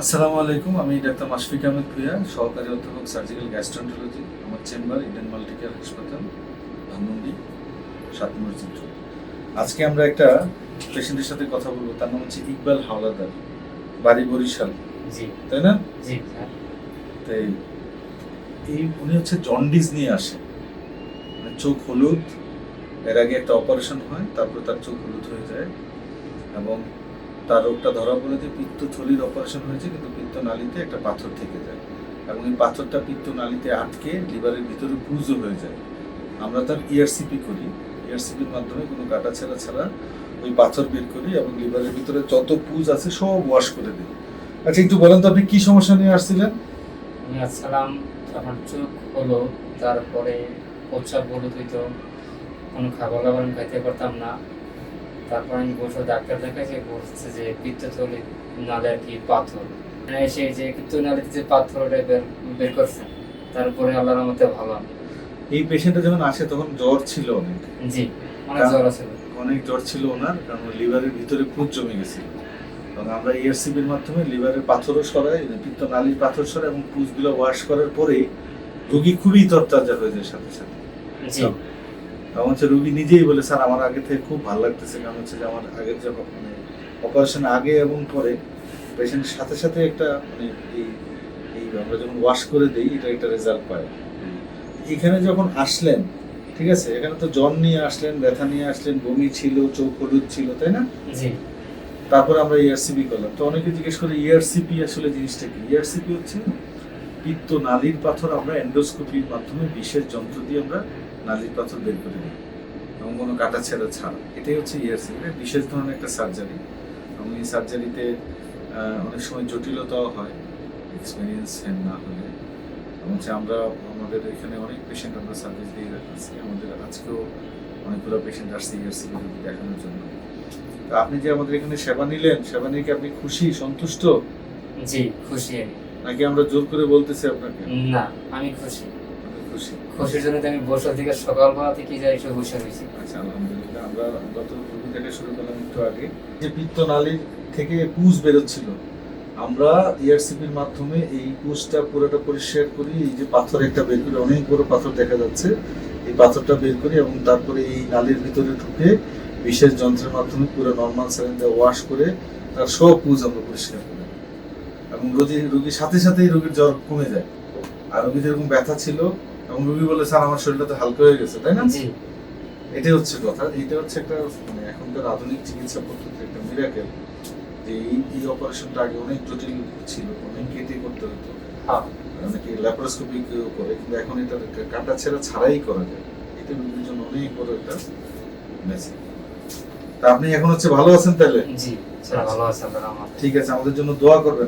আসসালামু আলাইকুম আমি ডাক্তার মাশফিক আহমেদ ভুইয়া সহকারী অধ্যাপক সার্জিক্যাল গ্যাস্ট্রোন্টোলজি আমার চেম্বার ইডেন মাল্টিকেয়ার হাসপাতাল ধানমন্ডি সাত চিত্র আজকে আমরা একটা পেশেন্টের সাথে কথা বলব তার নাম হচ্ছে ইকবাল হাওলাদার বাড়ি বরিশাল। জি। তাই না? জি তাই এই উনি হচ্ছে জন্ডিস নিয়ে আসে। মানে চোখ হলুদ এর আগে একটা অপারেশন হয় তারপর তার চোখ হলুদ হয়ে যায়। এবং তার রোগটা ধরা পড়ে যে পিত্তথলির অপারেশন হয়েছে, কিন্তু পিত্ত নালীতে একটা পাথর থেকে যায়। এবং এই পাথরটা পিত্ত নালীতে আটকে লিভারের ভিতরে পুজো হয়ে যায়। আমরা তার ইআরসিপি করি। ইআরসিপির মাধ্যমে কোনো কাটা ছেঁড়া ছাড়া ওই পাথর বের করি এবং লিভারের ভিতরে যত পুজ আছে সব ওয়াশ করে দিই। আচ্ছা একটু বলেন তো আপনি কি সমস্যা নিয়ে আসছিলেন? আসসালাম আমার চোখ হলো, তারপরে প্রচ্ছাপ হলুদ হইতো কোনো খাবার দাবার খাইতে পারতাম না। তারপর আমি বসে ডাক্তার দেখাইছি বলছে যে পিত্তথলি নালে আর কি পাথর? মানে এসে যে পিত্ত নালিতে যে পাথর ওটা বের বের করছে তারপরে আল্লাহর মতে ভালো এই পেশেন্টটা যখন আসে তখন জ্বর ছিল অনেক। জি অনেক জ্বর আছে। অনেক জ্বর ছিল ওনার কারণ লিভারের ভিতরে পুজ জমে গেছিল এবং আমরা ইআরসিবির মাধ্যমে লিভারের পাথরও সরাই পিত্ত নালীর পাথর সরাই এবং পুজগুলো ওয়াশ করার পরেই রোগী খুবই তরতাজা হয়ে যায় সাথে সাথে। জি। এবং হচ্ছে রুগী নিজেই বলে স্যার আমার আগে থেকে খুব ভালো লাগতেছে। কারণ হচ্ছে যে আমার আগের যে মানে অপারেশন আগে এবং পরে পেশেন্টের সাথে সাথে একটা মানে এই এই আমরা যখন ওয়াশ করে দিই এটা একটা রেজাল্ট পায়। এখানে যখন আসলেন ঠিক আছে? এখানে তো জ্বর নিয়ে আসলেন ব্যথা নিয়ে আসলেন বমি ছিল চোখ হলুদ ছিল তাই না? জি। তারপরে আমরা ইআরসিপি করলাম। তো অনেকে জিজ্ঞেস করে ইআরসিপি আসলে জিনিসটা কি? ইআরসিপি হচ্ছে পিত্ত নালীর পাথর। আমরা এন্ডোস্কোপির মাধ্যমে বিশেষ যন্ত্র দিয়ে আমরা নালীর পাথর বের করে নিই এবং কোনো কাটা ছেঁড়া ছাড়া। এটাই হচ্ছে ইআরসিপি এটা বিশেষ ধরনের একটা সার্জারি এবং এই সার্জারিতে অনেক সময় জটিলতাও হয় এক্সপিরিয়েন্স না হলে। এবং হচ্ছে আমরা আমাদের এখানে অনেক পেশেন্ট আমরা সার্ভিস দিয়ে রাখছি আমাদের আজকেও অনেকগুলো পেশেন্ট আসছে ইয়ার ইআরসিপি দেখানোর জন্য। তো আপনি যে আমাদের এখানে সেবা নিলেন সেবা নিয়ে কি আপনি খুশি সন্তুষ্ট? জি খুশি নাকি আমরা জোর করে বলতেছি আপনাকে? না আমি খুশি। খুশি। খুশির জন্য আমি বসে থেকে সকালবেলা থেকে যাই এসে বসে রয়েছি। আচ্ছা আলহামদুলিল্লাহ আমরা গত থেকে শুরু করলাম একটু আগে। যে পিত্ত নালীর থেকে পুজ বেরোচ্ছিল আমরা ইআরসিপির মাধ্যমে এই পুজটা পুরোটা পরিষ্কার করি এই যে পাথর একটা বের করি অনেক বড় পাথর দেখা যাচ্ছে। এই পাথরটা বের করি এবং তারপরে এই নালীর ভিতরে ঢুকে বিশেষ যন্ত্রের মাধ্যমে পুরো নর্মাল সিলিন্ডার ওয়াশ করে তার সব পুজ আমরা পরিষ্কার করি। এবং রোগী রোগীর সাথে সাথেই রোগীর জ্বর কমে যায়। আর রোগী যেরকম ব্যথা ছিল এবং রোগী বলে স্যার আমার শরীরটা তো হালকা হয়ে গেছে তাই না? জি। এটাই হচ্ছে কথা। এটা হচ্ছে একটা মানে এখনকার আধুনিক চিকিৎসা পদ্ধতির একটা মিরাকেল যে এই অপারেশনটা আগে অনেক জটিল ছিল অনেক কেটে করতে হতো। হ্যাঁ। অনেকে ল্যাপারোস্কোপি করে কিন্তু এখন এটা কাটা ছেঁড়া ছাড়াই করা যায়। এটা রোগীর জন্য অনেক বড় একটা মেসেজ তা আপনি এখন হচ্ছে ভালো আছেন তাহলে? জি ভালো আছে আপনার। আমার ঠিক আছে আমাদের জন্য দোয়া করবেন।